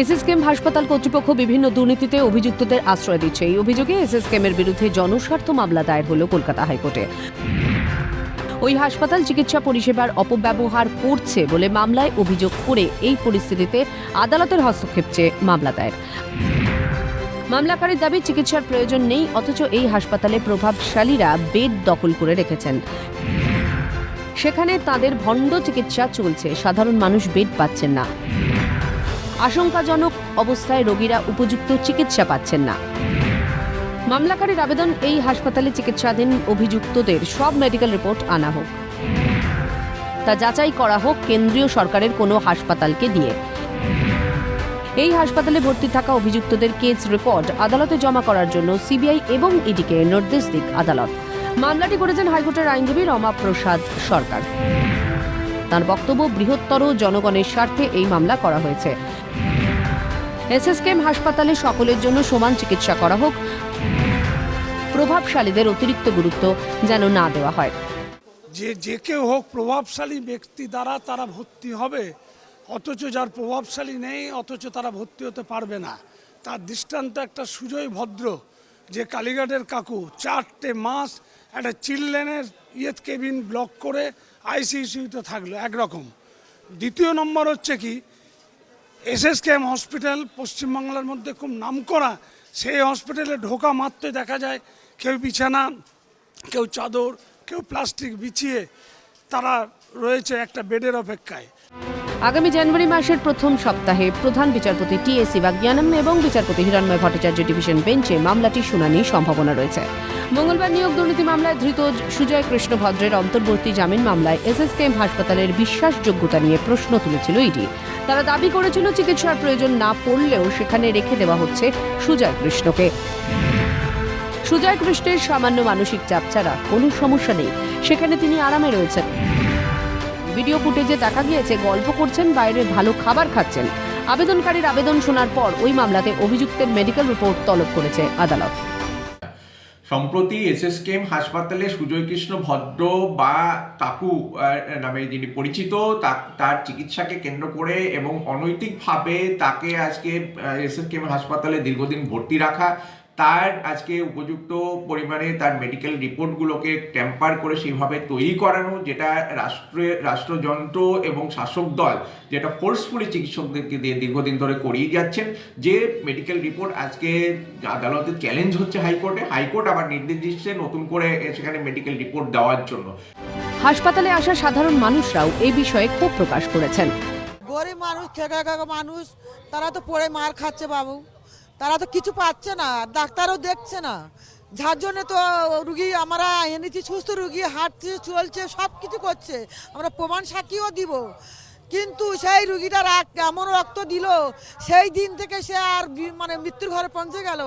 SSKM হাসপাতাল কর্তৃপক্ষ বিভিন্ন দুর্নীতিতে অভিযুক্তদের আশ্রয় দিচ্ছে। এই অভিযোগে এসএসকেএমের বিরুদ্ধে জনস্বার্থ মামলা দায়ের হল কলকাতা হাইকোর্টে। ওই হাসপাতাল চিকিৎসা পরিষেবার অপব্যবহার করছে বলে মামলায় অভিযোগ করে এই পরিস্থিতিতে আদালতের হস্তক্ষেপ চেয়ে মামলা দায়ের। মামলাকারীর দাবি, চিকিৎসার প্রয়োজন নেই, অথচ এই হাসপাতালে প্রভাবশালীরা বেড দখল করে রেখেছেন। সেখানে তাদের ভণ্ড চিকিৎসা চলছে, সাধারণ মানুষ বেড পাচ্ছেন না। আশঙ্কাজনক অবস্থায় রোগীরা উপযুক্ত চিকিৎসা পাচ্ছেন না। মামলাকারীর আবেদন এই হাসপাতালে চিকিৎসাধীন অভিযুক্তদের সব মেডিকেল রিপোর্ট আনা হোক। তা যাচাই করা হোক কেন্দ্রীয় সরকারের কোনো হাসপাতালকে দিয়ে। এই হাসপাতালে ভর্তি থাকা অভিযুক্তদের কেস রেকর্ড আদালতে জমা করার জন্য সিবিআই এবং ইডিকে নির্দেশ দিক আদালত। মামলাটি করেছেন হাইকোর্টের আইনজীবী রমা প্রসাদ সরকার। তার বক্তব্য বৃহত্তর জনগণের স্বার্থে এই মামলা করা হয়েছে। এসএসকেএম হাসপাতালে সকলের জন্য সমান চিকিৎসা করা হোক। প্রভাবশালীদের অতিরিক্ত গুরুত্ব যেন না দেওয়া হয়। যে যে কেউ হোক প্রভাবশালী ব্যক্তি দ্বারা তারা ভর্তি হবে। অথচ যার প্রভাবশালী নেই, অথচ তারা ভর্তি হতে পারবে না। তার দৃষ্টান্ত একটা সুজয় ভদ্র, যে কালীঘাটের কাকু চারটে মাস একটা চিলড্রেনের ইয়েত কেবিন ব্লক করে আইসিইউতে থাকল, একরকম। দ্বিতীয় নম্বর হচ্ছে কি এসএসকেএম হসপিটাল পশ্চিমবাংলার মধ্যে খুব নামকরা, সেই হসপিটালে ঢোকা মাত্রই দেখা যায়, কেউ বিছানা, কেউ চাদর, কেউ প্লাস্টিক বিছিয়ে তারা রয়েছে একটা বেডের অপেক্ষায়। আগামী জানুয়ারি মাসের প্রথম সপ্তাহে প্রধান বিচারপতি টি এস শিবাজ্ঞানম এবং বিচারপতি হিরণময় ভট্টাচার্য ডিভিশন বেঞ্চে মামলাটি শুনানির সম্ভাবনা রয়েছে। মঙ্গলবার নিয়োগ দুর্নীতি মামলায় ধৃত সুজয় কৃষ্ণ ভদ্রের অন্তর্বর্তী জামিন মামলায় এসএসকেএম হাসপাতালের বিশ্বাসযোগ্যতা নিয়ে প্রশ্ন তুলেছিল ইডি। তারা দাবি করেছিল চিকিৎসার প্রয়োজন না পড়লেও সেখানে রেখে দেওয়া হচ্ছে সুজয় কৃষ্ণকে। সুজয় কৃষ্ণের সামান্য মানসিক চাপ ছাড়া কোনো সমস্যা নেই। সেখানে তিনি আরামে রয়েছেন। ভিডিও ফুটেজে দেখা গিয়েছে, গল্প করছেন, বাইরে ভালো খাবার খাচ্ছেন। আবেদনকারীর আবেদন শোনার পর ওই মামলাতে অভিযুক্তের মেডিকেল রিপোর্ট তলব করেছে আদালত। সম্প্রতি এসএসকেএম হাসপাতালে সুজয় কৃষ্ণ ভদ্র বা কাকু নামে যিনি পরিচিত তার চিকিৎসাকে কেন্দ্র করে এবং অনৈতিকভাবে তাকে আজকে এসএসকেএম হাসপাতালে দীর্ঘদিন ভর্তি রাখা তার আজকে উপযুক্ত পরিমাণে তার মেডিকেল রিপোর্টগুলোকে ট্যাম্পার করে সেইভাবে তৈরি করানো যেটা রাষ্ট্রে রাষ্ট্রযন্ত্র এবং শাসক দল যেটা ফোর্সফুলি চিকিৎসকদেরকে দিয়ে দীর্ঘদিন ধরে করিয়ে যাচ্ছেন। যে মেডিকেল রিপোর্ট আজকে আদালতে চ্যালেঞ্জ হচ্ছে হাইকোর্টে হাইকোর্ট আবার নির্দেশ দিচ্ছে নতুন করে সেখানে মেডিকেল রিপোর্ট দেওয়ার জন্য। হাসপাতালে আসা সাধারণ মানুষরাও এই বিষয়ে ক্ষোভ প্রকাশ করেছেন। গরিব মানুষ খেকা খেকা মানুষ তারা তো পড়ে মার খাচ্ছে বাবু। তারা তো কিছু পাচ্ছে না, ডাক্তারও দেখছে না। যার জন্য তো রুগী, আমরা এনেছি, সুস্থ রুগী, হাঁটছে, চলছে সব কিছু করছে। আমরা প্রমাণ সাক্ষীও দিব। কিন্তু সেই রুগীটা রাক- এমন রক্ত দিল সেই দিন থেকে সে আর মানে মৃত্যুর ঘরে পৌঁছে গেল।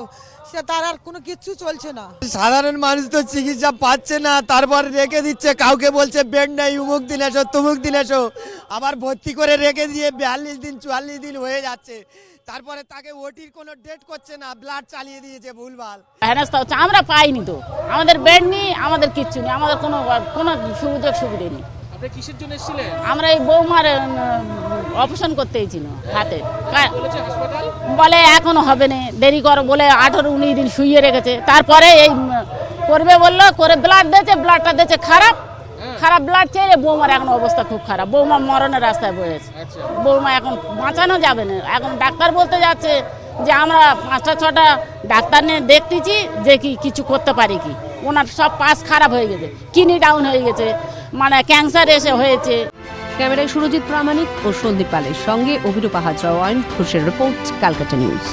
সে তার আর কোনো কিচ্ছু চলছে না। সাধারণ মানুষ তো চিকিৎসা পাচ্ছে না তারপর রেখে দিচ্ছে কাউকে বলছে বেড নেই উমুক দিন এসো তুমুক দিন এসো। আবার ভর্তি করে রেখে দিয়ে বিয়াল্লিশ দিন চুয়াল্লিশ দিন হয়ে যাচ্ছে। তারপরে তাকে ওটির কোনো ডেট করছে না ব্লাড চালিয়ে দিয়েছে ভুলভাল। হেনস্থা হচ্ছে আমরা পাইনি তো। আমাদের বেড নেই আমাদের কিচ্ছু নেই আমাদের কোনো কোনো সুযোগ সুবিধা নেই। আপনি কিসের জন্য এসেছিলেন? আমরা এই বৌমার অপারেশন করতে হাতে। বলে এখনও হবে না দেরি করো বলে আঠারো উনিশ দিন শুইয়ে রেখেছে। তারপরে এই করবে বলল করে ব্লাড দিয়েছে ব্লাডটা দিয়েছে খারাপ। খারাপ ব্লাড চেয়ে বৌমার এখন অবস্থা খুব খারাপ। বৌমা মরণের রাস্তায় বয়েছে আচ্ছা। বৌমা এখন বাঁচানো যাবে না। এখন ডাক্তার বলতে যাচ্ছে যে আমরা পাঁচটা ছটা ডাক্তার নিয়ে দেখতেছি যে কি কিছু করতে পারি কি। ওনার সব পাস খারাপ হয়ে গেছে কিনি ডাউন হয়ে গেছে। মানে ক্যান্সার এসে হয়েছে। ক্যামেরায় সুরজিৎ প্রামাণিক ও সন্দীপ পালের সঙ্গে অভিরূপা হাজরা ওয়াইন ঘোষের রিপোর্ট, ক্যালকাটা নিউজ।